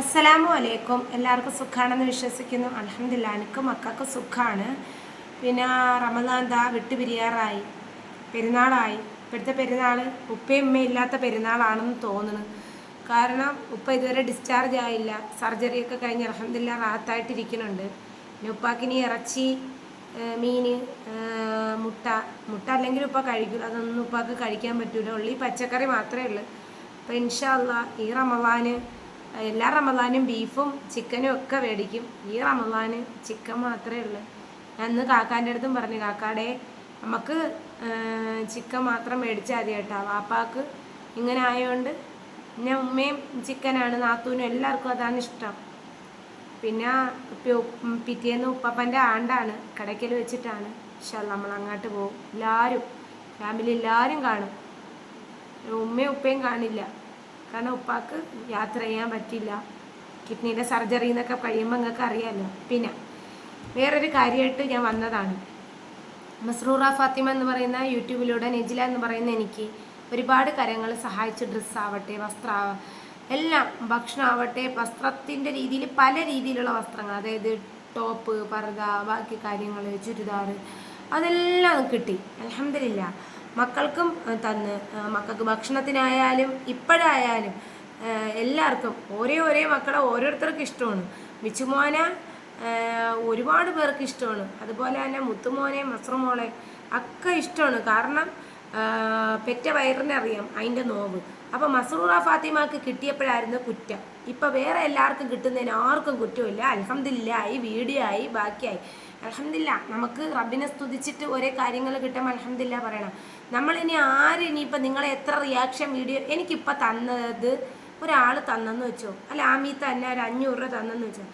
അസ്സലാമു അലൈക്കും. എല്ലാവർക്കും സുഖാണെന്ന് വിശ്വസിക്കുന്നു. അലഹമില്ല എനിക്ക് മക്കൾക്ക് സുഖമാണ് പിന്നെ റമദാൻ ദാ വിട്ടുപിരിയാറായി പെരുന്നാളായി. ഇപ്പോഴത്തെ പെരുന്നാൾ ഉപ്പയും ഉമ്മയും ഇല്ലാത്ത പെരുന്നാളാണെന്ന് തോന്നുന്നു. കാരണം ഉപ്പ ഇതുവരെ ഡിസ്ചാർജ് ആയില്ല. സർജറിയൊക്കെ കഴിഞ്ഞ് അലഹമില്ല റാത്തായിട്ടിരിക്കുന്നുണ്ട് പിന്നെ ഉപ്പാക്കിനി ഇറച്ചി മീൻ മുട്ട മുട്ട അല്ലെങ്കിൽ ഉപ്പ കഴിക്കും. അതൊന്നും ഉപ്പാക്ക് കഴിക്കാൻ പറ്റൂല. ഉള്ളി പച്ചക്കറി മാത്രമേ ഉള്ളൂ. അപ്പോൾ ഇൻഷാല്ല ഈ റമദാന് എല്ലാ റമദാനും ബീഫും ചിക്കനും ഒക്കെ മേടിക്കും. ഈ റമദാന് ചിക്കൻ മാത്രമേ ഉള്ളൂ. ഞാൻ ഇന്ന് കാക്കാന്റെ അടുത്തും പറഞ്ഞു കാക്കാടെ നമുക്ക് ചിക്കൻ മാത്രം മേടിച്ചാൽ മതി കേട്ടോ വാപ്പാക്ക് ഇങ്ങനെ ആയതുകൊണ്ട് പിന്നെ ഉമ്മയും ചിക്കനാണ് നാത്തൂനും എല്ലാവർക്കും അതാണ് ഇഷ്ടം. പിന്നെ പിറ്റേന്ന് ഉപ്പപ്പന്റെ ആണ്ടാണ് കടയ്ക്കൽ വെച്ചിട്ടാണ്. പക്ഷെ നമ്മൾ അങ്ങോട്ട് പോകും. എല്ലാവരും ഫാമിലി എല്ലാവരും കാണും. ഉമ്മയും ഉപ്പയും കാണില്ല. കാരണം ഉപ്പാക്ക് യാത്ര ചെയ്യാൻ പറ്റില്ല കിഡ്നിയുടെ സർജറി എന്നൊക്കെ കഴിയുമ്പോൾ നിങ്ങൾക്ക് അറിയാമല്ലോ പിന്നെ വേറൊരു കാര്യമായിട്ട് ഞാൻ വന്നതാണ്. മസ്റൂറ ഫാത്തിമ എന്ന് പറയുന്ന യൂട്യൂബിലൂടെ നെജില എന്ന് പറയുന്ന എനിക്ക് ഒരുപാട് കാര്യങ്ങൾ സഹായിച്ച് ഡ്രസ്സാവട്ടെ വസ്ത്ര എല്ലാം ഭക്ഷണമാവട്ടെ വസ്ത്രത്തിന്റെ രീതിയിൽ പല രീതിയിലുള്ള വസ്ത്രങ്ങൾ അതായത് ടോപ്പ് പർദ ബാക്കി കാര്യങ്ങൾ ചുരിദാർ അതെല്ലാം കിട്ടി. അലഹമില്ല മക്കൾക്കും തന്ന് മക്കൾക്ക് ഭക്ഷണത്തിനായാലും ഇപ്പോഴായാലും എല്ലാവർക്കും ഒരേ ഒരേ മക്കളെ ഓരോരുത്തർക്കും ഇഷ്ടമാണ്. മിച്ചുമോന ഒരുപാട് പേർക്ക് ഇഷ്ടമാണ്. അതുപോലെ തന്നെ മുത്തുമോനെ മസ്രമോളെ ഒക്കെ ഇഷ്ടമാണ്. കാരണം പെറ്റ വയറിനെ അറിയാം അതിന്റെ നോവ്. അപ്പോൾ മസറൂറ ഫാത്തിമാക്ക് കിട്ടിയപ്പോഴായിരുന്നു കുറ്റം. ഇപ്പം വേറെ എല്ലാവർക്കും കിട്ടുന്നതിന് ആർക്കും കുറ്റമില്ല അലഹമില്ല ആയി വീഡിയോ ആയി ബാക്കിയായി അലഹമില്ല നമുക്ക് റബ്ബിനെ സ്തുതിച്ചിട്ട് ഒരേ കാര്യങ്ങൾ കിട്ടും അലഹമില്ല പറയണം. നമ്മളിനി ആര് ഇനിയിപ്പോൾ നിങ്ങളെ എത്ര റിയാക്ഷൻ വീഡിയോ എനിക്കിപ്പോൾ തന്നത് ഒരാൾ തന്നെന്ന് വെച്ചോ? അല്ല ആമീത്ത തന്നെ ഒരു അഞ്ഞൂറ് രൂപ തന്നെന്ന് വെച്ചോ?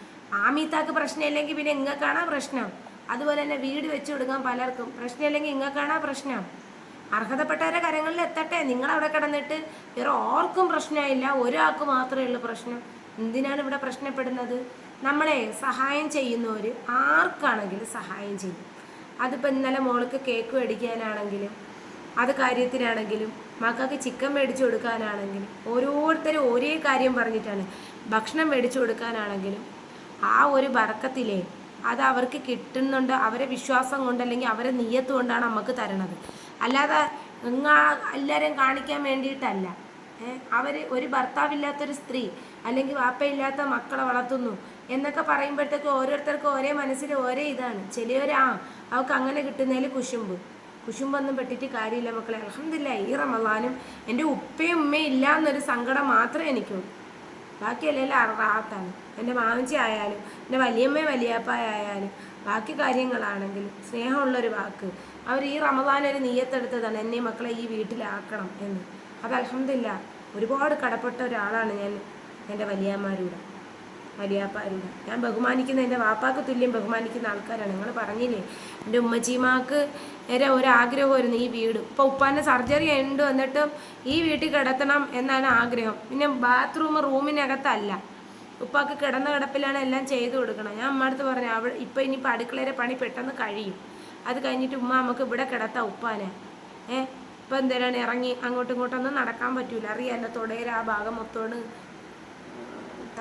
ആമീത്താക്ക് പ്രശ്നമില്ലെങ്കിൽ പിന്നെ ഇങ്ങക്കാണാ പ്രശ്നം? അതുപോലെ തന്നെ വീട് വെച്ച് കൊടുക്കാൻ പലർക്കും പ്രശ്നമില്ലെങ്കിൽ ഇങ്ങക്കാണാ പ്രശ്നം? അർഹതപ്പെട്ടവരെ കരങ്ങളിൽ എത്തട്ടെ. നിങ്ങൾ അവിടെ കിടന്നിട്ട് വേറെ ആർക്കും പ്രശ്നമില്ല. ഒരാൾക്ക് മാത്രമേ ഉള്ളൂ പ്രശ്നം. എന്തിനാണ് ഇവിടെ പ്രശ്നപ്പെടുന്നത്? നമ്മളെ സഹായം ചെയ്യുന്നവർ ആർക്കാണെങ്കിലും സഹായം ചെയ്യും. അതിപ്പോൾ ഇന്നലെ മോൾക്ക് കേക്ക് മേടിക്കാനാണെങ്കിലും അത് കാര്യത്തിനാണെങ്കിലും മക്കൾക്ക് ചിക്കൻ മേടിച്ചു കൊടുക്കാനാണെങ്കിലും ഓരോരുത്തരും ഒരേ കാര്യം പറഞ്ഞിട്ടാണ്. ഭക്ഷണം മേടിച്ചു കൊടുക്കാനാണെങ്കിലും ആ ഒരു ബറക്കത്തിലേ അത് അവർക്ക് കിട്ടുന്നുണ്ട്. അവരെ വിശ്വാസം കൊണ്ട് അല്ലെങ്കിൽ അവരെ നീയത്ത് കൊണ്ടാണ് നമുക്ക് തരണത്. അല്ലാതെ ഇങ്ങാ എല്ലാവരെയും കാണിക്കാൻ വേണ്ടിയിട്ടല്ല. അവർ ഒരു ഭർത്താവില്ലാത്തൊരു സ്ത്രീ അല്ലെങ്കിൽ വാപ്പയില്ലാത്ത മക്കളെ വളർത്തുന്നു. എന്നൊക്കെ പറയുമ്പോഴത്തേക്ക് ഓരോരുത്തർക്കും ഓരോ മനസ്സിൽ ഓരോ ഇതാണ്. ചിലവർ ആ അവർക്ക് അങ്ങനെ കിട്ടുന്നതിൽ കുശുമ്പ്. കുശുമ്പൊന്നും പെട്ടിട്ട് കാര്യമില്ല മക്കളെ. അലഹമില്ല ഈ റമദാനും എന്റെ ഉപ്പയും ഉമ്മയും ഇല്ല എന്നൊരു സങ്കടം മാത്രമേ എനിക്കുള്ളൂ. ബാക്കിയല്ലെല്ലാം റാത്താണ് എന്റെ മാമച്ചി ആയാലും എന്റെ വലിയമ്മ വലിയപ്പായാലും ബാക്കി കാര്യങ്ങളാണെങ്കിലും സ്നേഹമുള്ളൊരു വാക്ക്. അവർ ഈ റമദാൻ ഒരു നീയത്തെടുത്തതാണ്. എന്നെ മക്കളെ ഈ വീട്ടിലാക്കണം എന്ന്. അത് അലഹമില്ല ഒരുപാട് കടപ്പെട്ട ഒരാളാണ് ഞാൻ എന്റെ വലിയമ്മമാരുടെ. വലിയാപ്പാരുടെ ഞാൻ ബഹുമാനിക്കുന്ന എന്റെ വാപ്പാക്ക് തുല്യം ബഹുമാനിക്കുന്ന ആൾക്കാരാണ്. നിങ്ങൾ പറഞ്ഞില്ലേ? എന്റെ ഉമ്മച്ചീമാക്ക് നേരെ ഒരാഗ്രഹമായിരുന്നു ഈ വീട്. ഇപ്പോൾ ഉപ്പാന്റെ സർജറി ഉണ്ട് എന്നിട്ടും ഈ വീട്ടിൽ കിടത്തണം എന്നാണ് ആഗ്രഹം. പിന്നെ ബാത്റൂം റൂമിനകത്തല്ല. ഉപ്പാക്ക് കിടന്ന കിടപ്പിലാണ് എല്ലാം ചെയ്തു കൊടുക്കണം. ഞാൻ അമ്മടുത്ത് പറഞ്ഞു അവിടെ ഇപ്പം ഇനിയിപ്പോൾ അടുക്കളയിലെ പണി പെട്ടെന്ന് കഴിയും. അത് കഴിഞ്ഞിട്ട് ഉമ്മ നമുക്ക് ഇവിടെ കിടത്താം ഉപ്പാനെ. ഏഹ് ഇപ്പം എന്തേലാണ് ഇറങ്ങി അങ്ങോട്ടും ഇങ്ങോട്ടൊന്നും നടക്കാൻ പറ്റൂല. അറിയാമല്ലോ തുടയിൽ ആ ഭാഗം മൊത്തോട്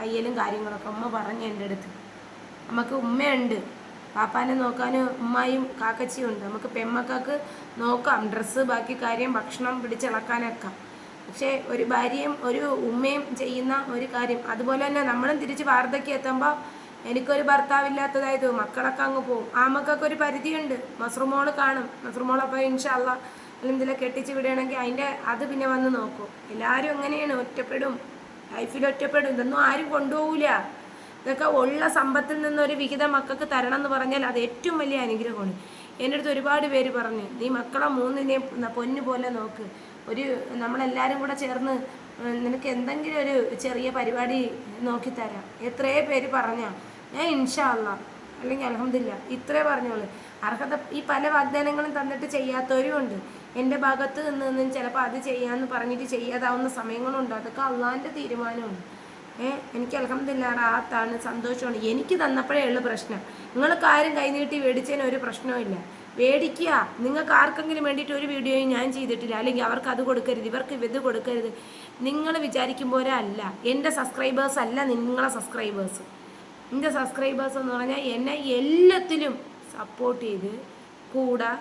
തയ്യലും കാര്യങ്ങളൊക്കെ ഉമ്മ പറഞ്ഞു എന്റെ അടുത്ത്. നമുക്ക് ഉമ്മയുണ്ട്. പാപ്പാനെ നോക്കാൻ ഉമ്മായും കാക്കച്ചിയും ഉണ്ട്. നമുക്ക് പെമ്മക്കാക്ക് നോക്കാം. ഡ്രസ്സ് ബാക്കി കാര്യം ഭക്ഷണം പിടിച്ചിളക്കാനൊക്കെ. പക്ഷേ ഒരു ഭാര്യയും ഒരു ഉമ്മയും ചെയ്യുന്ന ഒരു കാര്യം. അതുപോലെ തന്നെ നമ്മളും തിരിച്ച് വാർദ്ധക്യം എത്തുമ്പോൾ എനിക്കൊരു ഭർത്താവില്ലാത്തതായത് മക്കളൊക്കെ അങ്ങ് പോകും ആ മക്കൾക്ക് ഒരു പരിധിയുണ്ട്. മസ്റുമോൾ കാണും. മസ്റുമോളപ്പോൾ ഇൻഷല്ല അല്ലെങ്കിൽ കെട്ടിച്ച് വിടുകയാണെങ്കിൽ അതിന്റെ അത് പിന്നെ വന്ന് നോക്കും. എല്ലാവരും അങ്ങനെയാണ് ഒറ്റപ്പെടും. ലൈഫിൽ ഒറ്റപ്പെടും ഇതൊന്നും ആരും കൊണ്ടുപോകില്ല ഇതൊക്കെ ഉള്ള സമ്പത്തിൽ നിന്നൊരു വിഹിതം മക്കൾക്ക് തരണം എന്ന് പറഞ്ഞാൽ അത് ഏറ്റവും വലിയ അനുഗ്രഹമാണ്. എന്റെ അടുത്ത് ഒരുപാട് പേര് പറഞ്ഞു നീ മക്കളെ മൂന്നിനെയും പൊന്ന് പോലെ നോക്ക്. ഒരു നമ്മളെല്ലാവരും കൂടെ ചേർന്ന് നിനക്ക് എന്തെങ്കിലും ഒരു ചെറിയ പരിപാടി നോക്കിത്തരാം. എത്രയോ പേര് പറഞ്ഞാൽ ഞാൻ ഇൻഷാ അല്ലെങ്കിൽ അലഹമില്ല ഇത്രേ പറഞ്ഞോളൂ. അർഹത ഈ പല വാഗ്ദാനങ്ങളും തന്നിട്ട് ചെയ്യാത്തവരും ഉണ്ട്. എന്റെ ഭാഗത്ത് നിന്ന് ചിലപ്പോൾ അത് ചെയ്യാമെന്ന് പറഞ്ഞിട്ട് ചെയ്യാതാവുന്ന സമയങ്ങളുണ്ട് അതൊക്കെ അള്ളാന്റെ തീരുമാനമാണ്. ഏ എനിക്ക് അലഹമില്ല റാത്താണ് സന്തോഷമാണ്. എനിക്ക് തന്നപ്പോഴേ ഉള്ളു പ്രശ്നം. നിങ്ങൾക്ക് ആരും കൈനീട്ടി മേടിച്ചതിന് ഒരു പ്രശ്നവും മേടിക്കുക നിങ്ങൾക്ക് ആർക്കെങ്കിലും വേണ്ടിയിട്ട് ഒരു വീഡിയോയും ഞാൻ ചെയ്തിട്ടില്ല. അല്ലെങ്കിൽ അവർക്ക് അത് കൊടുക്കരുത് ഇവർക്ക് ഇത് കൊടുക്കരുത്. നിങ്ങൾ വിചാരിക്കും പോലെ അല്ല. എന്റെ സബ്സ്ക്രൈബേഴ്സ് അല്ല നിങ്ങളെ സബ്സ്ക്രൈബേഴ്സ് എന്റെ സബ്സ്ക്രൈബേഴ്സ് എന്ന് പറഞ്ഞാൽ എന്നെ എല്ലാത്തിലും സപ്പോർട്ട് ചെയ്ത് കൂടെ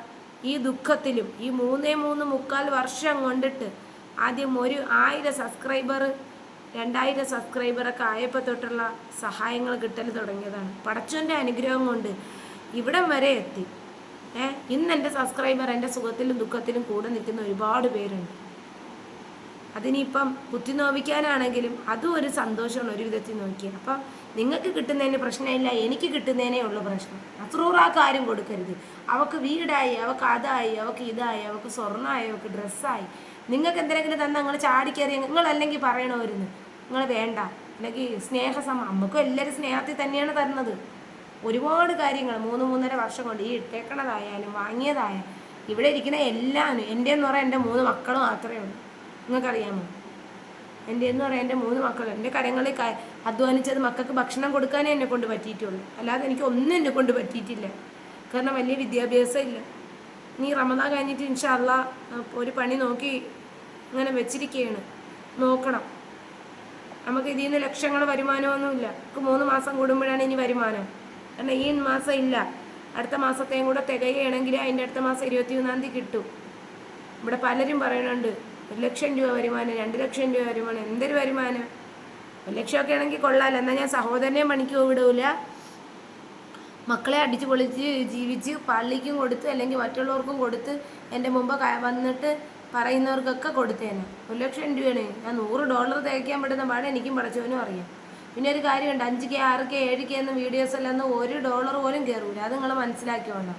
ഈ ദുഃഖത്തിലും ഈ മൂന്നേ മൂന്ന് മുക്കാൽ വർഷം കൊണ്ടിട്ട് ആദ്യം ഒരു ആയിരം സബ്സ്ക്രൈബർ രണ്ടായിരം സബ്സ്ക്രൈബറൊക്കെ ആയപ്പോൾ തൊട്ടുള്ള സഹായങ്ങൾ കിട്ടൽ തുടങ്ങിയതാണ്. പടച്ചോന്റെ അനുഗ്രഹം കൊണ്ട് ഇവിടം വരെ എത്തി. ഏഹ് ഇന്ന് എന്റെ സബ്സ്ക്രൈബർ എന്റെ സുഖത്തിലും ദുഃഖത്തിലും കൂടെ നിൽക്കുന്ന ഒരുപാട് പേരുണ്ട്. അതിനിപ്പം കുത്തി നോവിക്കാനാണെങ്കിലും അതും ഒരു സന്തോഷമാണ് ഒരു വിധത്തിൽ നോക്കിയാൽ. അപ്പം നിങ്ങൾക്ക് കിട്ടുന്നതിന് പ്രശ്നമില്ല എനിക്ക് കിട്ടുന്നതിനേ ഉള്ളൂ പ്രശ്നം. അത്രൂറാക്ക് ആരും കൊടുക്കരുത്. അവക്ക് വീടായി അവക്ക് അതായി അവക്ക് ഇതായി അവക്ക് സ്വർണമായി അവക്ക് ഡ്രസ്സായി. നിങ്ങൾക്ക് എന്തെങ്കിലും തന്നെ നിങ്ങൾ ചാടിക്കയറി നിങ്ങൾ അല്ലെങ്കിൽ പറയണമായിരുന്നു നിങ്ങൾ വേണ്ട. അല്ലെങ്കിൽ സ്നേഹസം നമുക്കും എല്ലാവരും സ്നേഹത്തിൽ തന്നെയാണ് തരുന്നത്. ഒരുപാട് കാര്യങ്ങൾ മൂന്ന് മൂന്നര വർഷം കൊണ്ട് ഈ ഇട്ടേക്കണതായാലും വാങ്ങിയതായാലും ഇവിടെ ഇരിക്കുന്ന എല്ലാവരും എന്റെ എന്ന് പറയാൻ എന്റെ മൂന്ന് മക്കൾ മാത്രമേ ഉള്ളൂ. നിങ്ങൾക്കറിയാമോ? എന്റെ എന്ന് പറയാൻ എന്റെ മൂന്ന് മക്കൾ എന്റെ കരങ്ങളിൽ അധ്വാനിച്ചത് മക്കൾക്ക് ഭക്ഷണം കൊടുക്കാനേ എന്നെ കൊണ്ട് പറ്റിയിട്ടുള്ളൂ. അല്ലാതെ എനിക്ക് ഒന്നും എന്നെ കൊണ്ട് പറ്റിയിട്ടില്ല. കാരണം വലിയ വിദ്യാഭ്യാസം ഇല്ല. നീ റമദാ കഴിഞ്ഞിട്ട് ഇൻഷല്ല ഒരു പണി നോക്കി ഇങ്ങനെ വെച്ചിരിക്കുകയാണ് നോക്കണം. നമുക്ക് ഇതിൽ നിന്ന് ലക്ഷങ്ങൾ വരുമാനമൊന്നുമില്ല. നമുക്ക് മൂന്ന് മാസം കൂടുമ്പോഴാണ് ഇനി വരുമാനം. കാരണം ഈ മാസം ഇല്ല. അടുത്ത മാസത്തെയും കൂടെ തികയുകയാണെങ്കിൽ അതിന്റെ അടുത്ത മാസം ഇരുപത്തി മൂന്നാം തീയതി കിട്ടും. ഇവിടെ പലരും പറയുന്നുണ്ട് ഒരു ലക്ഷം രൂപ വരുമാനം രണ്ട് ലക്ഷം രൂപ വരുമാനം എന്തൊരു വരുമാനം? ഒരു ലക്ഷമൊക്കെ ആണെങ്കിൽ കൊള്ളാമല്ലോ എന്നാൽ ഞാൻ സഹോദരനെയും പണിക്ക് വിടൂല. മക്കളെ അടിച്ച് പൊളിച്ച് ജീവിച്ച് പള്ളിക്കും കൊടുത്ത് അല്ലെങ്കിൽ മറ്റുള്ളവർക്കും കൊടുത്ത് എന്റെ മുമ്പ് വന്നിട്ട് പറയുന്നവർക്കൊക്കെ കൊടുത്തേനെ. ഒരു ലക്ഷം രൂപയാണ്. ഞാൻ നൂറ് ഡോളർ തേക്കാൻ പറ്റുന്ന പാടെ എനിക്കും പഠിച്ചവനും അറിയാം. പിന്നെ ഒരു കാര്യമുണ്ട്. അഞ്ച് കെ ആറ് കെ ഏഴ് കെ എന്ന വീഡിയോസ് എല്ലാം ഒന്നും ഒരു ഡോളർ പോലും കയറൂല അത് നിങ്ങൾ മനസ്സിലാക്കി വേണം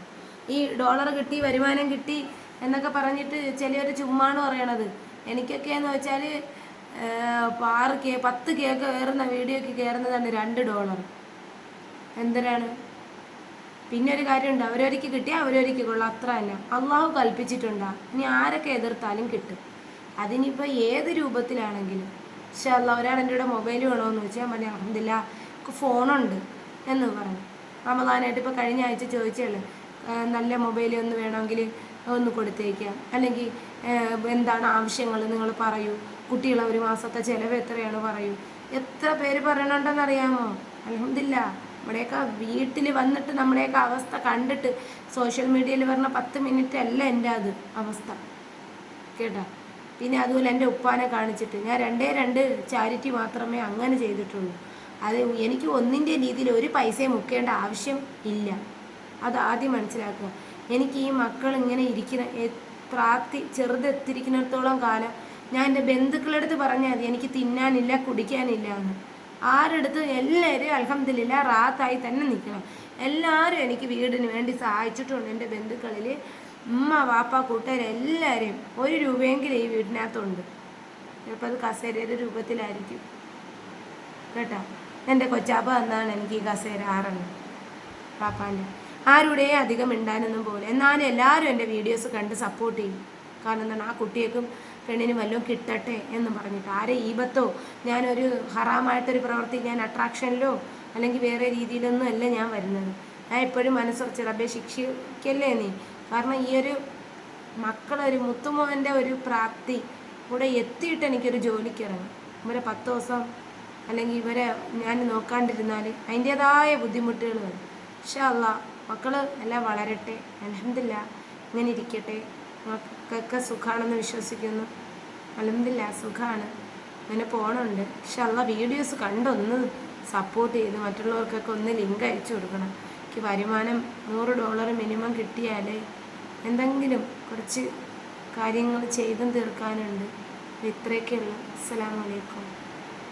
ഈ ഡോളർ കിട്ടി വരുമാനം കിട്ടി എന്നൊക്കെ പറഞ്ഞിട്ട് ചിലർ ചുമ്മാണ് പറയണത്. എനിക്കൊക്കെ എന്ന് വെച്ചാൽ ആറ് കെ പത്ത് കെ ഒക്കെ കയറുന്ന വീഡിയോക്ക് കയറുന്നതാണ് രണ്ട് ഡോളർ. എന്തിനാണ്? പിന്നെ ഒരു കാര്യമുണ്ട് അവരൊരിക്ക് കിട്ടിയാൽ അവരൊരിക്കൽ കൊള്ളാം. അത്ര തന്നെ. അള്ളാഹു കൽപ്പിച്ചിട്ടുണ്ടാ. ഇനി ആരൊക്കെ എതിർത്താലും കിട്ടും. അതിനിപ്പോൾ ഏത് രൂപത്തിലാണെങ്കിലും. പക്ഷെ അല്ല ഒരാൾ കൂടെ മൊബൈൽ വേണമെന്ന് വെച്ചാൽ മതി അഹമ്മദില്ല ഫോണുണ്ട് എന്ന് പറഞ്ഞു റമദാനായിട്ട് ഇപ്പോൾ കഴിഞ്ഞ ആഴ്ച ചോദിച്ചേൾ നല്ല മൊബൈൽ ഒന്ന് വേണമെങ്കിൽ ഒന്ന് കൊടുത്തേക്കാം. അല്ലെങ്കിൽ എന്താണ് ആവശ്യങ്ങൾ നിങ്ങൾ പറയൂ. കുട്ടികളെ ഒരു മാസത്തെ ചിലവ് എത്രയാണ് പറയൂ. എത്ര പേര് പറയണുണ്ടെന്നറിയാമോ? അലഹമില്ല നമ്മുടെയൊക്കെ വീട്ടിൽ വന്നിട്ട് നമ്മുടെയൊക്കെ അവസ്ഥ കണ്ടിട്ട് സോഷ്യൽ മീഡിയയിൽ പറഞ്ഞ പത്ത് മിനിറ്റ് അല്ല എന്റെ അത് അവസ്ഥ. കേട്ടോ? പിന്നെ അതുപോലെ എന്റെ ഉപ്പാനെ കാണിച്ചിട്ട് ഞാൻ രണ്ടേ രണ്ട് ചാരിറ്റി മാത്രമേ അങ്ങനെ ചെയ്തിട്ടുള്ളൂ. അത് എനിക്ക് ഒന്നിന്റെ രീതിയിൽ ഒരു പൈസയും മുക്കേണ്ട ആവശ്യം ഇല്ല. അത് ആദ്യം മനസ്സിലാക്കുക. എനിക്ക് ഈ മക്കൾ ഇങ്ങനെ ഇരിക്കുന്ന പ്രാപ്തി ചെറുതെത്തിരിക്കുന്നിടത്തോളം കാലം ഞാൻ എന്റെ ബന്ധുക്കളുടെ അടുത്ത് പറഞ്ഞാൽ മതി എനിക്ക് തിന്നാനില്ല കുടിക്കാനില്ല എന്ന്. ആരെടുത്ത് എല്ലാവരും അലഹമ്മദില്ല റാത്തായി തന്നെ നിൽക്കണം. എല്ലാവരും എനിക്ക് വീടിന് വേണ്ടി സഹായിച്ചിട്ടുണ്ട് എന്റെ ബന്ധുക്കളിൽ. ഉമ്മ വാപ്പ കൂട്ടുകാർ എല്ലാവരെയും ഒരു രൂപയെങ്കിലും ഈ വീടിനകത്തുണ്ട്. ചിലപ്പോൾ അത് കസേരയുടെ രൂപത്തിലായിരിക്കും. കേട്ടോ? എന്റെ കൊച്ചാപ്പ എന്നാണ് എനിക്ക് ഈ കസേര ആറെണ്ണം. പാപ്പാന്റെ ആരുടെയും അധികം മിണ്ടാനൊന്നും പോലെ എന്നാലും എല്ലാവരും എന്റെ വീഡിയോസ് കണ്ട് സപ്പോർട്ട് ചെയ്യും. കാരണം എന്താണ്? ആ കുട്ടിയേക്കും പെണ്ണിന് വല്ലതും കിട്ടട്ടെ എന്ന് പറഞ്ഞിട്ട്. ആരെ ഈപത്തോ? ഞാനൊരു ഹറാമായിട്ടൊരു പ്രവൃത്തി ഞാൻ അട്രാക്ഷനിലോ അല്ലെങ്കിൽ വേറെ രീതിയിലൊന്നും അല്ല ഞാൻ വരുന്നത്. ഞാൻ എപ്പോഴും മനസ്സുറച്ച് റബ്ബെ ശിക്ഷിക്കല്ലേ നീ? കാരണം ഈ ഒരു മക്കളൊരു മുത്തുമോന്റെ ഒരു പ്രാപ്തി കൂടെ എത്തിയിട്ട് എനിക്കൊരു ജോലിക്ക് ഇറങ്ങും ഇവരെ പത്ത് ദിവസം അല്ലെങ്കിൽ ഇവരെ ഞാൻ നോക്കാണ്ടിരുന്നാൽ അതിന്റേതായ ബുദ്ധിമുട്ടുകൾ വരും. പക്ഷേ അല്ല മക്കൾ എല്ലാം വളരട്ടെ അലഹമില്ല ഇങ്ങനെ ഇരിക്കട്ടെ. മക്കൾക്ക് സുഖമാണെന്ന് വിശ്വസിക്കുന്നു. അലഹമില്ല സുഖമാണ് അങ്ങനെ പോകണുണ്ട് പക്ഷെ അള്ള വീഡിയോസ് കണ്ടൊന്ന് സപ്പോർട്ട് ചെയ്ത് മറ്റുള്ളവർക്കൊക്കെ ഒന്ന് ലിങ്ക് അയച്ചു കൊടുക്കണം. എനിക്ക് വരുമാനം നൂറ് ഡോളർ മിനിമം കിട്ടിയാലേ എന്തെങ്കിലും കുറച്ച് കാര്യങ്ങൾ ചെയ്തും തീർക്കാനുണ്ട്. ഇത്രയൊക്കെയുള്ളൂ. അസ്സാം അലൈക്കും.